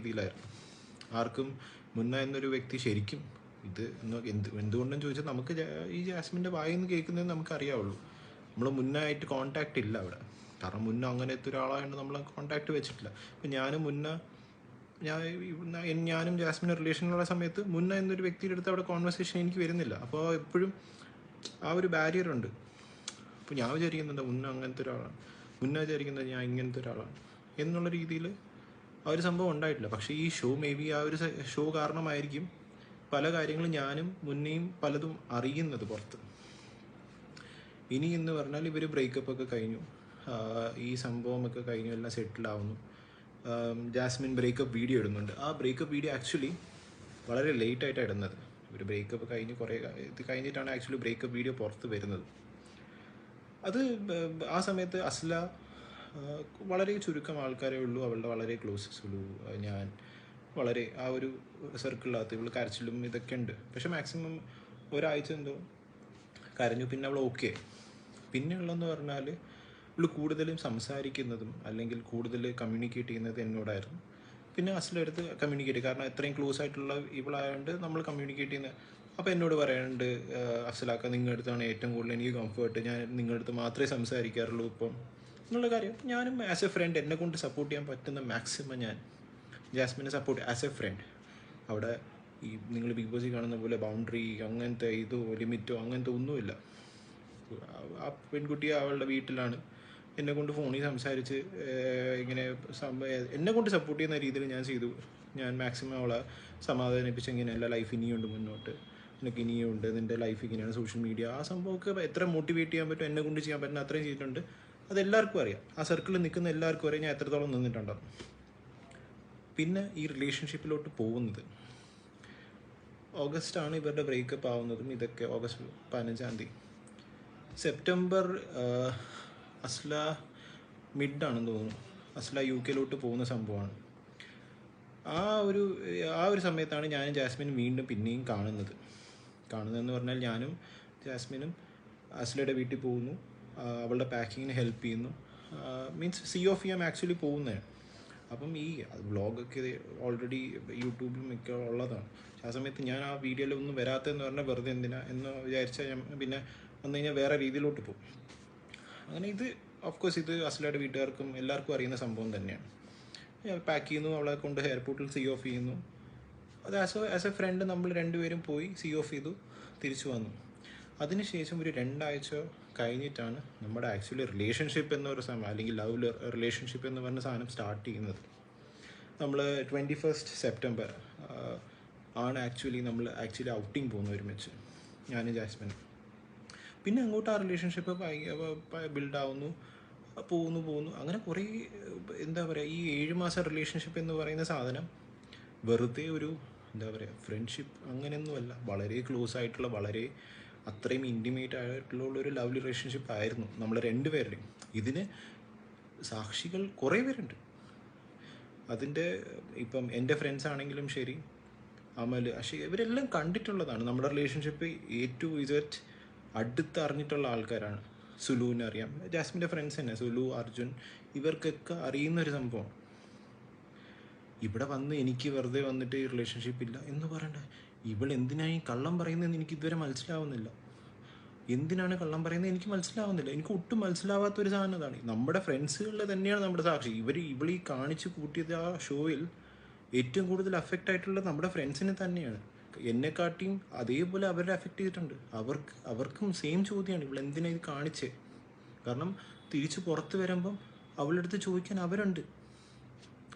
രീതിയിലായിരുന്നു. ആർക്കും മുന്ന എന്നൊരു വ്യക്തി ശരിക്കും ഇത് എന്ന് എന്ത് എന്തുകൊണ്ടെന്ന് ചോദിച്ചാൽ നമുക്ക് ഈ ജാസ്മിന്റെ വായിൽ നിന്ന് കേൾക്കുന്നത് നമുക്ക് അറിയാവുള്ളൂ നമ്മൾ മുന്നായിട്ട് കോണ്ടാക്ട് ഇല്ല അവിടെ. കാരണം മുന്ന അങ്ങനത്തെ ഒരാളായതുകൊണ്ട് നമ്മൾ കോണ്ടാക്ട് വെച്ചിട്ടില്ല. ഇപ്പം ഞാനും മുന്ന ഞാൻ ഞാനും ജാസ്മിനും റിലേഷനിലുള്ള സമയത്ത് മുന്ന എന്നൊരു വ്യക്തിയുടെ അടുത്ത് അവിടെ കോൺവെർസേഷൻ എനിക്ക് വരുന്നില്ല. അപ്പോൾ എപ്പോഴും ആ ഒരു ബാരിയർ ഉണ്ട്. അപ്പോൾ ഞാൻ വിചാരിക്കുന്നുണ്ട് മുന്ന അങ്ങനത്തെ ഒരാളാണ്. മുന്ന വിചാരിക്കുന്നത് ഞാൻ ഇങ്ങനത്തെ ഒരാളാണ്. എന്നുള്ള രീതിയിൽ ആ ഒരു സംഭവം ഉണ്ടായിട്ടില്ല. പക്ഷേ ഈ ഷോ മേ ബി ആ ഒരു ഷോ കാരണമായിരിക്കും പല കാര്യങ്ങളും ഞാനും മുന്നേയും പലതും അറിയുന്നത് പുറത്ത്. ഇനി എന്ന് പറഞ്ഞാൽ ഇവർ ബ്രേക്കപ്പ് ഒക്കെ കഴിഞ്ഞു. ഈ സംഭവമൊക്കെ കഴിഞ്ഞു എല്ലാം സെറ്റിൽ ആവുന്നു. ജാസ്മിൻ ബ്രേക്കപ്പ് വീഡിയോ ഇടുന്നുണ്ട്. ആ ബ്രേക്കപ്പ് വീഡിയോ ആക്ച്വലി വളരെ ലേറ്റ് ഇടുന്നത്. ഒരു ബ്രേക്കപ്പ് കഴിഞ്ഞ് കുറേ ഇത് കഴിഞ്ഞിട്ടാണ് ആക്ച്വലി ബ്രേക്കപ്പ് വീഡിയോ പുറത്ത് വരുന്നത്. അത് ആ സമയത്ത് അസ്ല വളരെ ചുരുക്കം ആൾക്കാരേ ഉള്ളൂ. അവളുടെ വളരെ ക്ലോസസ് ഉള്ളൂ. ഞാൻ വളരെ ആ ഒരു സർക്കിളിനകത്ത് ഇവൾ കരച്ചിലും ഇതൊക്കെ ഉണ്ട്. പക്ഷെ മാക്സിമം ഒരാഴ്ച എന്തോ കരഞ്ഞു. പിന്നെ അവൾ ഓക്കെ പിന്നെ ഉള്ളതെന്ന് പറഞ്ഞാൽ ഇവൾ കൂടുതലും സംസാരിക്കുന്നതും അല്ലെങ്കിൽ കൂടുതൽ കമ്മ്യൂണിക്കേറ്റ് ചെയ്യുന്നത് എന്നോടായിരുന്നു. പിന്നെ അസിലെടുത്ത് കമ്മ്യൂണിക്കേറ്റ് കാരണം എത്രയും ക്ലോസ് ആയിട്ടുള്ള ഇവളായതുകൊണ്ട് നമ്മൾ കമ്മ്യൂണിക്കേറ്റ് ചെയ്യുന്ന അപ്പോൾ എന്നോട് പറയാനുണ്ട് അസലാക്ക നിങ്ങളുടെ അടുത്താണ് ഏറ്റവും കൂടുതൽ എനിക്ക് കംഫർട്ട് ഞാൻ നിങ്ങളുടെ അടുത്ത് മാത്രമേ സംസാരിക്കാറുള്ളൂ ഇപ്പം. എന്നുള്ള കാര്യം ഞാനും ആസ് എ ഫ്രണ്ട് എന്നെ കൊണ്ട് സപ്പോർട്ട് ചെയ്യാൻ പറ്റുന്ന മാക്സിമം ഞാൻ ജാസ്മിനെ സപ്പോർട്ട് ആസ് എ ഫ്രണ്ട് അവിടെ ഈ നിങ്ങൾ ബിഗ് ബോസിൽ കാണുന്ന പോലെ ബൗണ്ടറി അങ്ങനത്തെ ഇതോ ലിമിറ്റോ അങ്ങനത്തെ ഒന്നുമില്ല. ആ പെൺകുട്ടി അവളുടെ വീട്ടിലാണ്. എന്നെ കൊണ്ട് ഫോണിൽ സംസാരിച്ച് ഇങ്ങനെ എന്നെ കൊണ്ട് സപ്പോർട്ട് ചെയ്യുന്ന രീതിയിൽ ഞാൻ ചെയ്തു. ഞാൻ മാക്സിമം അവളെ സമാധാനിപ്പിച്ച് ഇങ്ങനെ എല്ലാ ലൈഫ് ഇനിയുണ്ട് മുന്നോട്ട്. നിനക്ക് ഇനിയുണ്ട് നിന്റെ ലൈഫ് ഇങ്ങനെയാണ് സോഷ്യൽ മീഡിയ ആ സംഭവമൊക്കെ എത്ര മോട്ടിവേറ്റ് ചെയ്യാൻ പറ്റും എന്നെ കൊണ്ട് ചെയ്യാൻ പറ്റുന്ന അത്രയും ചെയ്തിട്ടുണ്ട്. അത് എല്ലാവർക്കും അറിയാം. ആ സർക്കിളിൽ നിൽക്കുന്ന എല്ലാവർക്കും അറിയാം. ഞാൻ എത്രത്തോളം നിന്നിട്ടുണ്ടാവും പിന്നെ ഈ റിലേഷൻഷിപ്പിലോട്ട് പോകുന്നത്. ഓഗസ്റ്റ് ആണ് ഇവരുടെ ബ്രേക്കപ്പ് ആവുന്നതും. ഇതൊക്കെ ഓഗസ്റ്റ് പതിനഞ്ചാം തീയതി. സെപ്റ്റംബർ അസ്ല മിഡ് ആണെന്ന് തോന്നുന്നു. അസ്ല യു കെയിലോട്ട് പോകുന്ന സംഭവമാണ്. ആ ഒരു ആ ഒരു സമയത്താണ് ഞാനും ജാസ്മിനും വീണ്ടും പിന്നെയും കാണുന്നത്. കാണുന്നതെന്ന് പറഞ്ഞാൽ ഞാനും ജാസ്മിനും അസ്ലയുടെ വീട്ടിൽ പോകുന്നു. അവളുടെ പാക്കിങ്ങിന് ഹെൽപ്പ് ചെയ്യുന്നു. Means see off M actually പോകുന്നതാണ് അപ്പം ഈ വ്ളോഗൊക്കെ ഓൾറെഡി യൂട്യൂബിൽ മിക്ക ഉള്ളതാണ്. ആ സമയത്ത് ഞാൻ ആ വീഡിയോയിൽ ഒന്നും വരാത്തതെന്ന് പറഞ്ഞാൽ വെറുതെ എന്തിനാ എന്ന് വിചാരിച്ചാൽ ഞാൻ പിന്നെ വന്നു കഴിഞ്ഞാൽ വേറെ രീതിയിലോട്ട് പോകും. അങ്ങനെ ഇത് ഓഫ് കോഴ്സ് ഇത് അസ്ലയുടെ വീട്ടുകാർക്കും എല്ലാവർക്കും അറിയുന്ന സംഭവം തന്നെയാണ്. പാക്ക് ചെയ്യുന്നു അവളെ കൊണ്ട് എയർപോർട്ടിൽ സി ഓഫ് ചെയ്യുന്നു. അത് as a as a friend നമ്മൾ രണ്ടുപേരും പോയി സി ഓഫ് ചെയ്തു തിരിച്ചു വന്നു. അതിനുശേഷം ഒരു രണ്ടാഴ്ച കഴിഞ്ഞിട്ടാണ് നമ്മുടെ ആക്ച്വലി റിലേഷൻഷിപ്പ് എന്നൊരു സമയം അല്ലെങ്കിൽ ലവ് റിലേഷൻഷിപ്പ് എന്ന് പറഞ്ഞ സാധനം സ്റ്റാർട്ട് ചെയ്യുന്നത്. നമ്മൾ ട്വന്റി ഫസ്റ്റ് സെപ്റ്റംബർ ആണ് ആക്ച്വലി നമ്മൾ ആക്ച്വലി ഔട്ടിങ് പോകുന്ന ഒരുമിച്ച് ഞാനും ജാസ്മിനും. പിന്നെ അങ്ങോട്ട് ആ റിലേഷൻഷിപ്പ് ബിൽഡ് ആവുന്നു പോകുന്നു പോകുന്നു. അങ്ങനെ കുറേ എന്താ പറയുക ഈ ഏഴ് മാസം റിലേഷൻഷിപ്പ് എന്ന് പറയുന്ന സാധനം വെറുതെ ഒരു എന്താ പറയുക ഫ്രണ്ട്ഷിപ്പ് അങ്ങനെയൊന്നുമല്ല. വളരെ ക്ലോസ് ആയിട്ടുള്ള വളരെ അത്രയും ഇന്റിമേറ്റ് ആയിട്ടുള്ള ഒരു ലവ്ലി റിലേഷൻഷിപ്പ് ആയിരുന്നു നമ്മൾ രണ്ടുപേരുടെയും. ഇതിന് സാക്ഷികൾ കുറേ പേരുണ്ട്. അതിന്റെ ഇപ്പം എന്റെ ഫ്രണ്ട്സ് ആണെങ്കിലും ശരി അമൽ അഷി ഇവരെല്ലാം കണ്ടിട്ടുള്ളതാണ്. നമ്മുടെ റിലേഷൻഷിപ്പ് എ ടു ഇസറ്റ് അടുത്തറിഞ്ഞിട്ടുള്ള ആൾക്കാരാണ്. സുലുവിനെ അറിയാം. ജാസ്മിന്റെ ഫ്രണ്ട്സ് തന്നെ സുലു അർജുൻ ഇവർക്കൊക്കെ അറിയുന്ന ഒരു സംഭവം. ഇവിടെ വന്ന് എനിക്ക് വെറുതെ വന്നിട്ട് ഈ റിലേഷൻഷിപ്പ് ഇല്ല എന്ന് പറയണ്ട. ഇവൾ എന്തിനായി കള്ളം പറയുന്നതെന്ന് എനിക്ക് ഇതുവരെ മനസ്സിലാവുന്നില്ല. എന്തിനാണ് കള്ളം പറയുന്നത് എനിക്ക് മനസ്സിലാവുന്നില്ല. എനിക്ക് ഒട്ടും മനസ്സിലാവാത്ത ഒരു സാധനം അതാണ്. നമ്മുടെ ഫ്രണ്ട്സുകളിൽ തന്നെയാണ് നമ്മുടെ സാക്ഷി. ഇവർ ഇവൾ ഈ കാണിച്ച് കൂട്ടിയത് ആ ഷോയിൽ ഏറ്റവും കൂടുതൽ അഫക്റ്റ് ആയിട്ടുള്ളത് നമ്മുടെ ഫ്രണ്ട്സിനെ തന്നെയാണ്. എന്നെക്കാട്ടിയും അതേപോലെ അവരെ അഫക്റ്റ് ചെയ്തിട്ടുണ്ട്. അവർക്ക് അവർക്കും സെയിം ചോദ്യമാണ്. ഇവൾ എന്തിനാ ഇത് കാണിച്ചേ? കാരണം തിരിച്ച് പുറത്ത് വരുമ്പം അവളുടെ ചോദിക്കാൻ അവരുണ്ട്.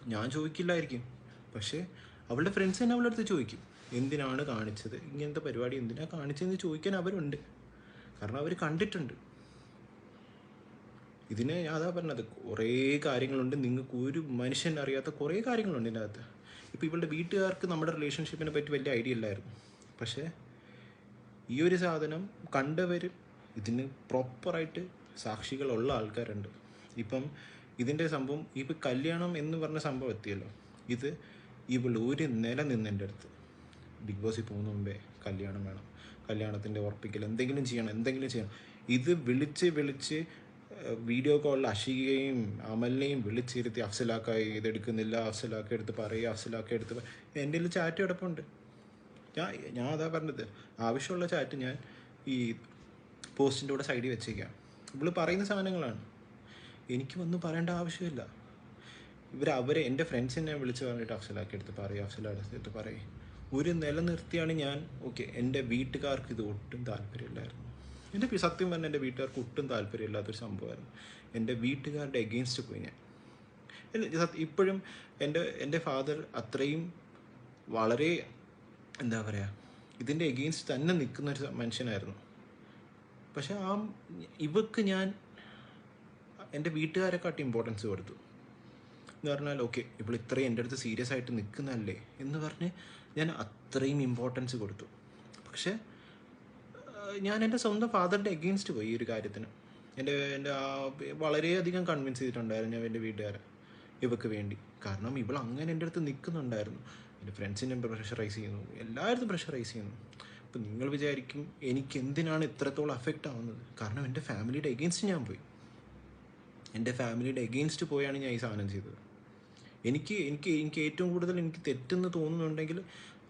ഞാൻ ചോദിക്കില്ലായിരിക്കും. പക്ഷേ അവളുടെ ഫ്രണ്ട്സ് തന്നെ അവളുടെ അടുത്ത് ചോദിക്കും. എന്തിനാണ് കാണിച്ചത്? ഇങ്ങനത്തെ പരിപാടി എന്തിനാണ് കാണിച്ചതെന്ന് ചോദിക്കാൻ അവരുണ്ട്. കാരണം അവർ കണ്ടിട്ടുണ്ട്. ഇതിന് അതാ പറഞ്ഞത് കുറേ കാര്യങ്ങളുണ്ട്. നിങ്ങൾക്ക് ഒരു മനുഷ്യൻ അറിയാത്ത കുറേ കാര്യങ്ങളുണ്ട് ഇതിന്റെ അകത്ത് ഇപ്പോൾ ഇവളുടെ വീട്ടുകാർക്ക് നമ്മുടെ റിലേഷൻഷിപ്പിനെ പറ്റി വലിയ ഐഡിയ ഇല്ലായിരുന്നു. പക്ഷേ ഈ ഒരു സാധനം കണ്ടവർ ഇതിന് പ്രോപ്പറായിട്ട് സാക്ഷികളുള്ള ആൾക്കാരുണ്ട്. ഇപ്പം ഇതിന്റെ സംഭവം ഇപ്പം കല്യാണം എന്ന് പറഞ്ഞ സംഭവം എത്തിയല്ലോ. ഇത് ഇവൾ ഒരു നില നിന്നെന്റെ അടുത്ത്. ബിഗ് ബോസിൽ പോകുന്ന മുമ്പേ കല്യാണം വേണം. കല്യാണത്തിന്റെ ഉറപ്പിക്കൽ എന്തെങ്കിലും ചെയ്യണം എന്തെങ്കിലും ചെയ്യണം. ഇത് വിളിച്ച് വിളിച്ച് വീഡിയോ കോളിൽ അഷികയും അമലിനെയും വിളിച്ചിരുത്തി അഫ്സലാക്കായി ഇതെടുക്കുന്നില്ല അഫ്സലാക്ക എടുത്ത് പറയുക അഫ്സലാക്ക എടുത്ത് എന്റെ കയ്യിൽ ചാറ്റ് കിടപ്പുണ്ട്. ഞാൻ ഞാൻ അതാ പറഞ്ഞത്. ആവശ്യമുള്ള ചാറ്റ് ഞാൻ ഈ പോസ്റ്റിന്റെ കൂടെ സൈഡിൽ വെച്ചേക്കാം. ഇവൾ പറയുന്ന സാധനങ്ങളാണ്. എനിക്ക് ഒന്നും പറയേണ്ട ആവശ്യമില്ല. ഇവർ അവരെ എന്റെ ഫ്രണ്ട്സിനെ വിളിച്ച് പറഞ്ഞിട്ട് അഫ്സലാക്കി എടുത്ത് പറയും അഫ്സലാക്കി എടുത്ത് പറയും. ഒരു നിലനിർത്തിയാണ് ഞാൻ ഓക്കെ എന്റെ വീട്ടുകാർക്ക് ഇത് ഒട്ടും താല്പര്യമില്ലായിരുന്നു. എന്റെ സത്യം പറഞ്ഞാൽ എന്റെ വീട്ടുകാർക്ക് ഒട്ടും താല്പര്യമില്ലാത്തൊരു സംഭവമായിരുന്നു. എന്റെ വീട്ടുകാരുടെ എഗെയിൻസ്റ്റ് പോയി ഞാൻ. ഇപ്പോഴും എന്റെ എന്റെ ഫാദർ അത്രയും വളരെ എന്താ പറയുക ഇതിന്റെ എഗെയിൻസ്റ്റ് തന്നെ നിൽക്കുന്ന ഒരു മനുഷ്യനായിരുന്നു. പക്ഷെ ആ ഇവക്ക് ഞാൻ എന്റെ വീട്ടുകാരെക്കാട്ടി ഇമ്പോർട്ടൻസ് കൊടുത്തു. എന്ന് പറഞ്ഞാൽ ഓക്കെ ഇപ്പോൾ ഇത്രയും എന്റെ അടുത്ത് സീരിയസ് ആയിട്ട് നിൽക്കുന്നതല്ലേ എന്ന് പറഞ്ഞ് ഞാൻ അത്രയും ഇമ്പോർട്ടൻസ് കൊടുത്തു. പക്ഷേ ഞാൻ എന്റെ സ്വന്തം ഫാദറിന്റെ എഗെയിൻസ്റ്റ് പോയി ഈ ഒരു കാര്യത്തിന്. എന്റെ എന്റെ വളരെയധികം കൺവിൻസ് ചെയ്തിട്ടുണ്ടായിരുന്നു ഞാൻ എന്റെ വീട്ടുകാരെ ഇവക്ക് വേണ്ടി. കാരണം ഇവൾ അങ്ങനെ എന്റെ അടുത്ത് നിൽക്കുന്നുണ്ടായിരുന്നു എന്റെ ഫ്രണ്ട്സിനെ പ്രഷറൈസ് ചെയ്യുന്നു. എല്ലായിടത്തും പ്രഷറൈസ് ചെയ്യുന്നു. അപ്പം നിങ്ങൾ വിചാരിക്കും എനിക്ക് എന്തിനാണ് ഇത്രത്തോളം അഫക്റ്റ് ആവുന്നത്? കാരണം എന്റെ ഫാമിലിയുടെ എഗെയിൻസ്റ്റ് ഞാൻ പോയി. എന്റെ ഫാമിലിയുടെ എഗെയിൻസ്റ്റ് പോയാണ് ഞാൻ ഈ സാധനം ചെയ്തത്. എനിക്ക് എനിക്ക് എനിക്ക് ഏറ്റവും കൂടുതൽ എനിക്ക് തെറ്റെന്ന് തോന്നുന്നുണ്ടെങ്കിൽ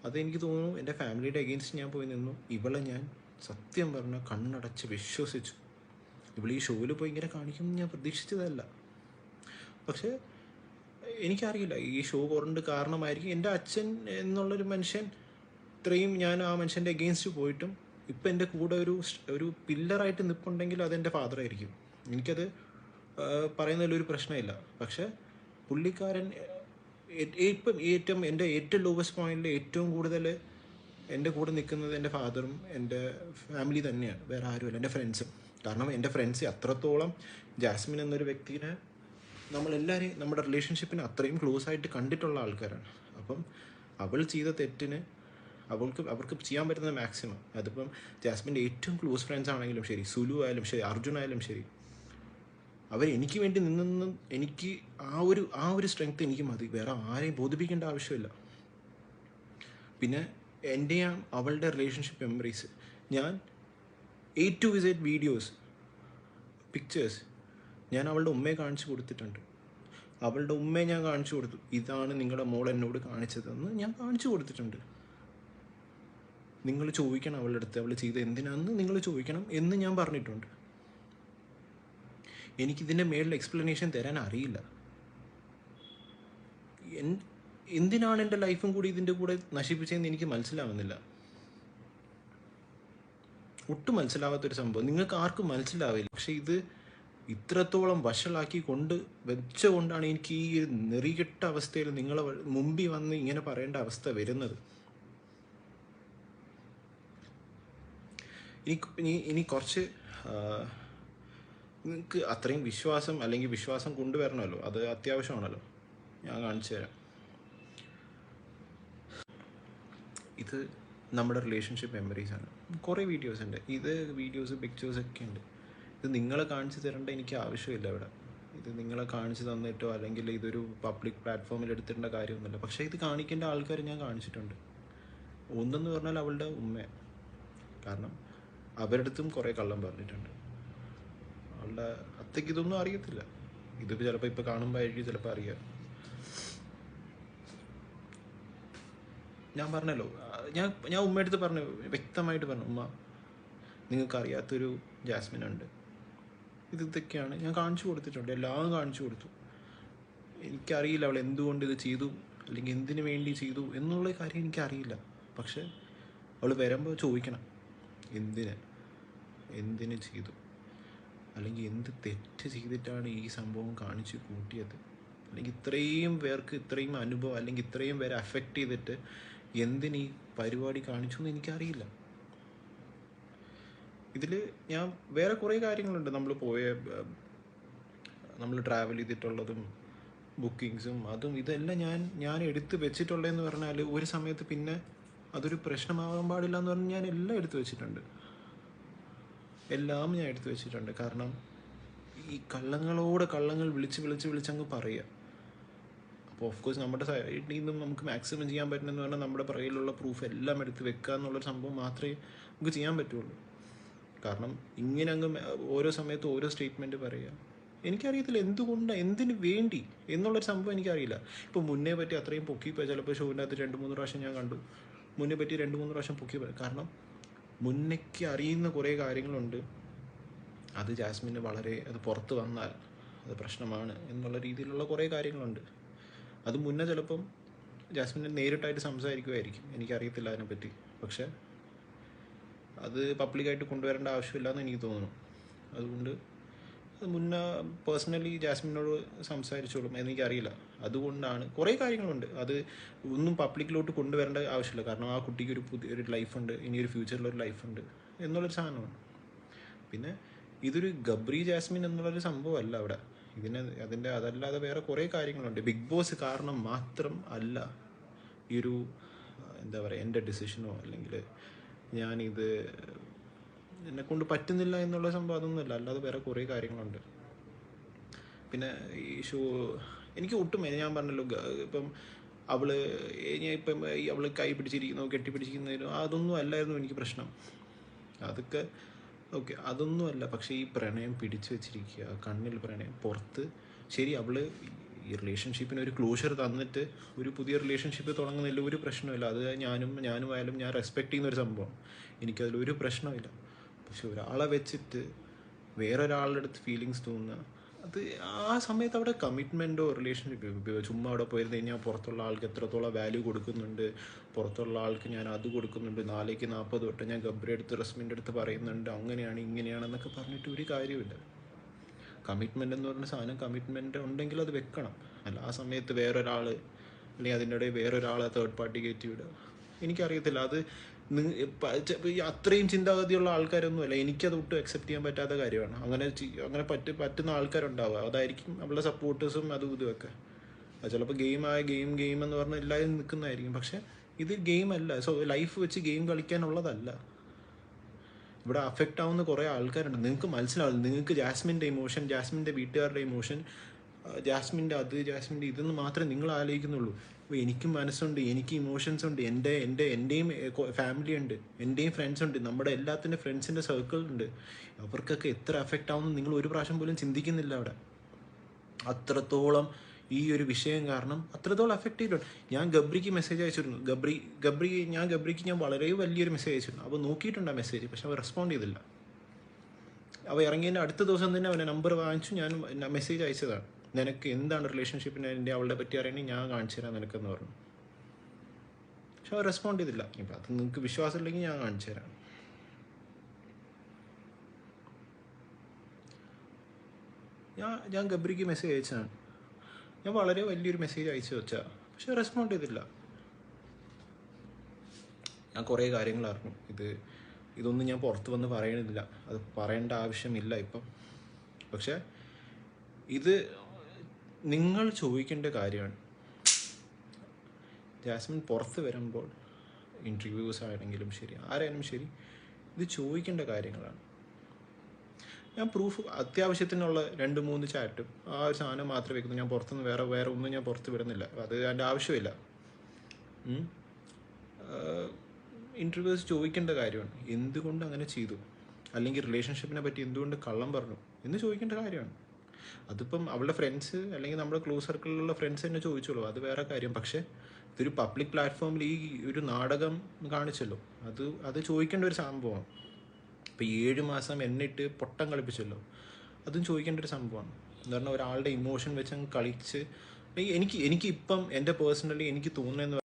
അതെനിക്ക് തോന്നുന്നു എന്റെ ഫാമിലിയുടെ അഗെയിൻസ്റ്റ് ഞാൻ പോയി നിന്നു. ഇവളെ ഞാൻ സത്യം പറഞ്ഞ കണ്ണടച്ച് വിശ്വസിച്ചു. ഇവൾ ഈ ഷോയിൽ പോയി ഇങ്ങനെ കാണിക്കുമെന്ന് ഞാൻ പ്രതീക്ഷിച്ചതല്ല. പക്ഷേ എനിക്കറിയില്ല. ഈ ഷോ കുറണ്ട് കാരണമായിരിക്കും. എന്റെ അച്ഛൻ എന്നുള്ളൊരു മനുഷ്യൻ ഇത്രയും ഞാൻ ആ മനുഷ്യന്റെ എഗെയിൻസ്റ്റ് പോയിട്ടും ഇപ്പം എന്റെ കൂടെ ഒരു ഒരു പില്ലറായിട്ട് നിൽപ്പുണ്ടെങ്കിൽ അതെന്റെ ഫാദർ ആയിരിക്കും. എനിക്കത് പറയുന്നതിലൊരു പ്രശ്നമില്ല. പക്ഷേ പുള്ളിക്കാരൻ ഇപ്പം ഏറ്റവും എന്റെ ഏറ്റവും ലോവസ്റ്റ് പോയിന്റിൽ ഏറ്റവും കൂടുതൽ എന്റെ കൂടെ നിൽക്കുന്നത് എന്റെ ഫാദറും എന്റെ ഫാമിലി തന്നെയാണ്. വേറെ ആരുമല്ല. എന്റെ ഫ്രണ്ട്സും കാരണം എന്റെ ഫ്രണ്ട്സ് അത്രത്തോളം ജാസ്മിൻ എന്നൊരു വ്യക്തിനെ നമ്മളെല്ലാവരെയും നമ്മുടെ റിലേഷൻഷിപ്പിന് അത്രയും ക്ലോസ് ആയിട്ട് കണ്ടിട്ടുള്ള ആൾക്കാരാണ്. അപ്പം അവൾ ചെയ്ത തെറ്റിന് അവൾക്ക് അവർക്ക് ചെയ്യാൻ പറ്റുന്ന മാക്സിമം അതിപ്പം ജാസ്മിന്റെ ഏറ്റവും ക്ലോസ് ഫ്രണ്ട്സ് ആണെങ്കിലും ശരി സുലു ആയാലും ശരി അർജുൻ ആയാലും ശരി അവർ എനിക്ക് വേണ്ടി നിന്നെന്ന് എനിക്ക് ആ ഒരു ആ ഒരു സ്ട്രെങ്ത് എനിക്ക് മതി. വേറെ ആരെയും ബോധിപ്പിക്കേണ്ട ആവശ്യമില്ല. പിന്നെ എന്റെ ആ അവളുടെ റിലേഷൻഷിപ്പ് മെമ്മറീസ് ഞാൻ എ ടു വിസൈറ്റ് വീഡിയോസ് പിക്ചേഴ്സ് ഞാൻ അവളുടെ ഉമ്മയെ കാണിച്ചു കൊടുത്തിട്ടുണ്ട്. അവളുടെ ഉമ്മയെ ഞാൻ കാണിച്ചു കൊടുത്തു. ഇതാണ് നിങ്ങളുടെ മോൾ എന്നോട് കാണിച്ചതെന്ന് ഞാൻ കാണിച്ചു കൊടുത്തിട്ടുണ്ട്. നിങ്ങൾ ചോദിക്കണം അവളുടെ അടുത്ത്. അവൾ ചെയ്ത് എന്തിനാണെന്ന് നിങ്ങൾ ചോദിക്കണം എന്ന് ഞാൻ പറഞ്ഞിട്ടുണ്ട്. എനിക്കിതിന്റെ മേളിൽ എക്സ്പ്ലനേഷൻ തരാൻ അറിയില്ല. എന്തിനാണ് എന്റെ ലൈഫും കൂടി ഇതിന്റെ കൂടെ നശിപ്പിച്ചതെന്ന് എനിക്ക് മനസ്സിലാവുന്നില്ല. ഒട്ടും മനസ്സിലാവാത്തൊരു സംഭവം. നിങ്ങൾക്ക് ആർക്കും മനസ്സിലാവില്ല. പക്ഷെ ഇത് ഇത്രത്തോളം വഷളാക്കി കൊണ്ട് വെച്ചുകൊണ്ടാണ് എനിക്ക് ഈ ഒരു നെറികെട്ട അവസ്ഥയിൽ നിങ്ങളെ മുമ്പി മുമ്പിൽ വന്ന് ഇങ്ങനെ പറയേണ്ട അവസ്ഥ വരുന്നത്. ഇനി ഇനി കുറച്ച് നിങ്ങൾക്ക് അത്രയും വിശ്വാസം അല്ലെങ്കിൽ വിശ്വാസം കൊണ്ടുവരണമല്ലോ. അത് അത്യാവശ്യമാണല്ലോ. ഞാൻ കാണിച്ചു തരാം. ഇത് നമ്മുടെ റിലേഷൻഷിപ്പ് മെമ്മറീസ് ആണ്. കുറേ വീഡിയോസ് ഉണ്ട്. ഇത് വീഡിയോസ് പിക്ചേഴ്സ് ഒക്കെ ഉണ്ട്. ഇത് നിങ്ങളെ കാണിച്ചു തരേണ്ട എനിക്ക് ആവശ്യമില്ല ഇവിടെ. ഇത് നിങ്ങളെ കാണിച്ചു തന്നിട്ടോ അല്ലെങ്കിൽ ഇതൊരു പബ്ലിക് പ്ലാറ്റ്ഫോമിൽ എടുത്തിടേണ്ട കാര്യമൊന്നുമില്ല. പക്ഷേ ഇത് കാണിക്കേണ്ട ആൾക്കാർ ഞാൻ കാണിച്ചിട്ടുണ്ട്. ഒന്നെന്ന് പറഞ്ഞാൽ അവളുടെ ഉമ്മ കാരണം അവരുടെ അടുത്തും കുറേ കള്ളം പറഞ്ഞിട്ടുണ്ട്. അവളുടെ അത്തയ്ക്ക് ഇതൊന്നും അറിയത്തില്ല. ഇതിപ്പോൾ ചിലപ്പോൾ ഇപ്പോൾ കാണുമ്പോഴായിരിക്കും ചിലപ്പോൾ അറിയാം. ഞാൻ പറഞ്ഞല്ലോ ഞാൻ ഞാൻ ഉമ്മയടുത്ത് പറഞ്ഞു വ്യക്തമായിട്ട് പറഞ്ഞു ഉമ്മ നിങ്ങൾക്ക് അറിയാത്തൊരു ജാസ്മിൻ ഉണ്ട്. ഇത് ഇതൊക്കെയാണ് ഞാൻ കാണിച്ചു കൊടുത്തിട്ടുണ്ട് എല്ലാം കാണിച്ചു കൊടുത്തു. എനിക്കറിയില്ല അവൾ എന്തുകൊണ്ട് ഇത് ചെയ്തു അല്ലെങ്കിൽ എന്തിനു വേണ്ടി ചെയ്തു എന്നുള്ള കാര്യം എനിക്കറിയില്ല. പക്ഷെ അവൾ വരുമ്പോൾ ചോദിക്കണം എന്തിന് എന്തിന് ചെയ്തു? അല്ലെങ്കിൽ എന്ത് തെറ്റ് ചെയ്തിട്ടാണ് ഈ സംഭവം കാണിച്ച് കൂട്ടിയത്? അല്ലെങ്കിൽ ഇത്രയും പേർക്ക് ഇത്രയും അനുഭവം അല്ലെങ്കിൽ ഇത്രയും പേരെ അഫക്റ്റ് ചെയ്തിട്ട് എന്തിനീ പരിപാടി കാണിച്ചു എന്ന് എനിക്കറിയില്ല. ഇതിൽ ഞാൻ വേറെ കുറേ കാര്യങ്ങളുണ്ട്. നമ്മൾ പോയ നമ്മൾ ട്രാവൽ ചെയ്തിട്ടുള്ളതും ബുക്കിങ്സും അതും ഇതെല്ലാം ഞാൻ ഞാൻ എടുത്ത് വെച്ചിട്ടുള്ളതെന്ന് പറഞ്ഞാൽ ഒരു സമയത്ത് പിന്നെ അതൊരു പ്രശ്നമാകാൻ പാടില്ല എന്ന് പറഞ്ഞ് ഞാൻ എല്ലാം എടുത്തു വെച്ചിട്ടുണ്ട്. എല്ലാം ഞാൻ എടുത്തു വെച്ചിട്ടുണ്ട്. കാരണം ഈ കള്ളങ്ങളോട് കള്ളങ്ങൾ വിളിച്ച് വിളിച്ച് വിളിച്ചങ്ങ് പറയുക. അപ്പോൾ ഓഫ് കോഴ്സ് നമ്മുടെ സൈഡിൽ നിന്നും നമുക്ക് മാക്സിമം ചെയ്യാൻ പറ്റുന്നതെന്ന് പറഞ്ഞാൽ നമ്മുടെ പുറകിലുള്ള പ്രൂഫ് എല്ലാം എടുത്ത് വെക്കുക എന്നുള്ളൊരു സംഭവം മാത്രമേ നമുക്ക് ചെയ്യാൻ പറ്റുള്ളൂ. കാരണം ഇങ്ങനെ അങ്ങ് ഓരോ സമയത്ത് ഓരോ സ്റ്റേറ്റ്മെന്റ് പറയുക. എനിക്കറിയത്തില്ല എന്തുകൊണ്ടാണ് എന്തിനു വേണ്ടി എന്നുള്ളൊരു സംഭവം എനിക്കറിയില്ല. ഇപ്പോൾ മുന്നേ പറ്റി അത്രയും പൊക്കി ചിലപ്പോൾ ഷോവിന്റെ അകത്ത് രണ്ട് മൂന്ന് പ്രാവശ്യം ഞാൻ കണ്ടു. മുന്നേ പറ്റി രണ്ട് മൂന്ന് പ്രാവശ്യം പൊക്കി കാരണം മുന്നേക്ക് അറിയുന്ന കുറേ കാര്യങ്ങളുണ്ട്. അത് ജാസ്മിന് വളരെ അത് പുറത്ത് വന്നാൽ അത് പ്രശ്നമാണ് എന്നുള്ള രീതിയിലുള്ള കുറേ കാര്യങ്ങളുണ്ട്. അത് മുന്നേ ചിലപ്പം ജാസ്മിനെ നേരിട്ടായിട്ട് സംസാരിക്കുമായിരിക്കും എനിക്കറിയത്തില്ല അതിനെപ്പറ്റി. പക്ഷെ അത് പബ്ലിക്കായിട്ട് കൊണ്ടുവരേണ്ട ആവശ്യമില്ല എന്ന് എനിക്ക് തോന്നുന്നു. അതുകൊണ്ട് അത് മുന്നേ പേഴ്സണലി ജാസ്മിനോട് സംസാരിച്ചോളും എനിക്കറിയില്ല അതുകൊണ്ടാണ് കുറേ കാര്യങ്ങളുണ്ട്. അത് ഒന്നും പബ്ലിക്കിലോട്ട് കൊണ്ടുവരേണ്ട ആവശ്യമില്ല. കാരണം ആ കുട്ടിക്ക് ഒരു പുതിയ ഒരു ലൈഫുണ്ട് ഇനിയൊരു ഫ്യൂച്ചറിലൊരു ലൈഫുണ്ട് എന്നുള്ളൊരു സാധനമാണ്. പിന്നെ ഇതൊരു ഗബ്രി ജാസ്മിൻ എന്നുള്ളൊരു സംഭവമല്ല അവിടെ. ഇതിന് അതിന്റെ അതല്ലാതെ വേറെ കുറേ കാര്യങ്ങളുണ്ട്. ബിഗ് ബോസ് കാരണം മാത്രം അല്ല ഈ ഒരു എന്താ പറയുക എന്റെ ഡിസിഷനോ അല്ലെങ്കിൽ ഞാനിത് എന്നെ കൊണ്ട് പറ്റുന്നില്ല എന്നുള്ള സംഭവം അതൊന്നുമില്ല. അല്ലാതെ വേറെ കുറേ കാര്യങ്ങളുണ്ട്. പിന്നെ ഈ ഷൂ എനിക്ക് ഒട്ടും ഞാൻ പറഞ്ഞല്ലോ ഇപ്പം അവൾ ഞാൻ ഇപ്പം അവൾ കൈ പിടിച്ചിരിക്കുന്നു കെട്ടിപ്പിടിച്ചിരിക്കുന്നതിനും അതൊന്നും അല്ലായിരുന്നു എനിക്ക് പ്രശ്നം. അതൊക്കെ ഓക്കെ അതൊന്നും അല്ല. പക്ഷേ ഈ പ്രണയം പിടിച്ചു വെച്ചിരിക്കുക കണ്ണിൽ പ്രണയം പുറത്ത് ശരി അവൾ ഈ റിലേഷൻഷിപ്പിന് ഒരു ക്ലോഷർ തന്നിട്ട് ഒരു പുതിയ റിലേഷൻഷിപ്പ് തുടങ്ങുന്നതിൽ ഒരു പ്രശ്നമില്ല അത് ഞാനും ഞാനും ആയാലും ഞാൻ റെസ്പെക്ട് ചെയ്യുന്ന ഒരു സംഭവം. എനിക്കതിൽ ഒരു പ്രശ്നമില്ല പക്ഷെ ഒരാളെ വെച്ചിട്ട് വേറൊരാളുടെ അടുത്ത് ഫീലിങ്സ് തോന്നുക അത് ആ സമയത്ത് അവിടെ കമ്മിറ്റ്മെന്റോ റിലേഷൻഷിപ്പ് ചുമ്മാ അവിടെ പോയിരുന്നു കഴിഞ്ഞാൽ പുറത്തുള്ള ആൾക്ക് എത്രത്തോളം വാല്യൂ കൊടുക്കുന്നുണ്ട് പുറത്തുള്ള ആൾക്ക് ഞാൻ അത് കൊടുക്കുന്നുണ്ട് നാലേക്ക് നാൽപ്പത് തൊട്ട് ഞാൻ ഗബ്രി അടുത്ത് റസ്മിന്റെ അടുത്ത് പറയുന്നുണ്ട് അങ്ങനെയാണ് ഇങ്ങനെയാണെന്നൊക്കെ പറഞ്ഞിട്ട് ഒരു കാര്യമില്ല കമ്മിറ്റ്മെന്റ് എന്ന് പറഞ്ഞ സാധനം കമ്മിറ്റ്മെന്റ് ഉണ്ടെങ്കിൽ അത് വെക്കണം. അല്ല ആ സമയത്ത് വേറൊരാൾ അല്ലെങ്കിൽ അതിന്റെ ഇടയിൽ വേറൊരാളെ തേർഡ് പാർട്ടി കയറ്റി വിടുക. എനിക്കറിയത്തില്ല അത് അത്രയും ചിന്താഗതിയുള്ള ആൾക്കാരൊന്നുമല്ല. എനിക്കത് ഒട്ടും അക്സെപ്റ്റ് ചെയ്യാൻ പറ്റാത്ത കാര്യമാണ്. അങ്ങനെ അങ്ങനെ പറ്റ പറ്റുന്ന ആൾക്കാരുണ്ടാവുക. അതായിരിക്കും നമ്മളെ സപ്പോർട്ടേഴ്സും അതും ഇതുമൊക്കെ. ചിലപ്പോൾ ഗെയിമായ ഗെയിം ഗെയിം എന്ന് പറഞ്ഞാൽ എല്ലാവരും നിൽക്കുന്നതായിരിക്കും പക്ഷെ ഇത് ഗെയിം അല്ല. സോ ലൈഫ് വെച്ച് ഗെയിം കളിക്കാനുള്ളതല്ല. ഇവിടെ അഫക്റ്റ് ആവുന്ന കുറേ ആൾക്കാരുണ്ട്. നിങ്ങൾക്ക് മനസ്സിലാവില്ല. നിങ്ങൾക്ക് ജാസ്മിന്റെ ഇമോഷൻ ജാസ്മിന്റെ വീട്ടുകാരുടെ ഇമോഷൻ ജാസ്മിന്റെ അത് ജാസ്മിന്റെ ഇതെന്ന് മാത്രമേ നിങ്ങൾ ആലോചിക്കുന്നുള്ളൂ. അപ്പോൾ എനിക്കും മനസ്സുണ്ട് എനിക്ക് ഇമോഷൻസ് ഉണ്ട് എന്റെ എന്റെ എന്റെയും ഫാമിലി ഉണ്ട് എന്റെയും ഫ്രണ്ട്സ് ഉണ്ട് നമ്മുടെ എല്ലാത്തിന്റെ ഫ്രണ്ട്സിന്റെ സർക്കിൾ ഉണ്ട്. അവർക്കൊക്കെ എത്ര എഫക്റ്റ് ആവുമെന്ന് നിങ്ങൾ ഒരു പ്രാവശ്യം പോലും ചിന്തിക്കുന്നില്ല അവിടെ. അത്രത്തോളം ഈ ഒരു വിഷയം കാരണം അത്രത്തോളം അഫക്റ്റ് ചെയ്തിട്ടുണ്ട് ഞാൻ ഗബ്രിക്ക് മെസ്സേജ് അയച്ചിരുന്നു. ഗബ്രി ഗബ്രി ഞാൻ ഗബ്രിക്ക് ഞാൻ വളരെ വലിയൊരു മെസ്സേജ് അയച്ചിരുന്നു. അപ്പോൾ നോക്കിയിട്ടുണ്ട് ആ മെസ്സേജ് പക്ഷെ അവൻ റെസ്പോണ്ട് ചെയ്തില്ല. അവ ഇറങ്ങിയതിന്റെ അടുത്ത ദിവസം തന്നെ അവന്റെ നമ്പർ വാങ്ങിച്ചു ഞാൻ മെസ്സേജ് അയച്ചതാണ്. നിനക്ക് എന്താണ് റിലേഷൻഷിപ്പിന് എന്റെ അവളുടെ പറ്റി അറിയണമെങ്കിൽ ഞാൻ കാണിച്ചു തരാം നിനക്കെന്ന് പറഞ്ഞു. പക്ഷെ അവർ റെസ്പോണ്ട് ചെയ്തില്ല. ഇപ്പം അത് നിങ്ങൾക്ക് വിശ്വാസം ഉണ്ടെങ്കിൽ ഞാൻ കാണിച്ചു തരാം. ഞാൻ ഞാൻ ഗബ്രിക്ക് മെസ്സേജ് അയച്ചതാണ്. ഞാൻ വളരെ വലിയൊരു മെസ്സേജ് അയച്ചു വെച്ചാ. പക്ഷെ റെസ്പോണ്ട് ചെയ്തില്ല. ഞാൻ കുറേ കാര്യങ്ങൾ അറിഞ്ഞു. ഇത് ഇതൊന്നും ഞാൻ പുറത്ത് വന്ന് പറയണില്ല. അത് പറയേണ്ട ആവശ്യമില്ല ഇപ്പം. പക്ഷേ ഇത് നിങ്ങൾ ചോദിക്കേണ്ട കാര്യമാണ്. ജാസ്മിൻ പുറത്ത് വരുമ്പോൾ ഇന്റർവ്യൂസ് ആണെങ്കിലും ശരി ആരായാലും ശരി ഇത് ചോദിക്കേണ്ട കാര്യങ്ങളാണ്. ഞാൻ പ്രൂഫ് അത്യാവശ്യത്തിനുള്ള രണ്ട് മൂന്ന് ചാറ്റും ആ ഒരു സാധനം മാത്രമേ വെക്കുന്നു ഞാൻ പുറത്തുനിന്ന് വേറെ വേറെ ഒന്നും ഞാൻ പുറത്ത് വിടുന്നില്ല. അത് അതിന്റെ ആവശ്യമില്ല. ഇന്റർവ്യൂസ് ചോദിക്കേണ്ട കാര്യമാണ്. എന്തുകൊണ്ട് അങ്ങനെ ചെയ്തു? അല്ലെങ്കിൽ റിലേഷൻഷിപ്പിനെ പറ്റി എന്തുകൊണ്ട് കള്ളം പറഞ്ഞു? എന്ന് ചോദിക്കേണ്ട കാര്യമാണ്. അതിപ്പം അവളുടെ ഫ്രണ്ട്സ് അല്ലെങ്കിൽ നമ്മുടെ ക്ലോസ് സർക്കിളിലുള്ള ഫ്രണ്ട്സ് തന്നെ ചോദിച്ചോളൂ. അത് വേറെ കാര്യം. പക്ഷേ ഇതൊരു പബ്ലിക് പ്ലാറ്റ്ഫോമിൽ ഈ ഒരു നാടകം കാണിച്ചല്ലോ. അത് അത് ചോദിക്കേണ്ട ഒരു സംഭവമാണ് ഇപ്പോൾ ഏഴ് മാസം എന്നിട്ട് പൊട്ടം കളിപ്പിച്ചല്ലോ. അതും ചോദിക്കേണ്ട ഒരു സംഭവമാണ്. എന്ന് പറഞ്ഞാൽ ഒരാളുടെ ഇമോഷൻ വെച്ച് കളിച്ച് എനിക്ക് എനിക്ക് ഇപ്പം എന്റെ പേഴ്സണലി എനിക്ക് തോന്നുന്നതെന്ന്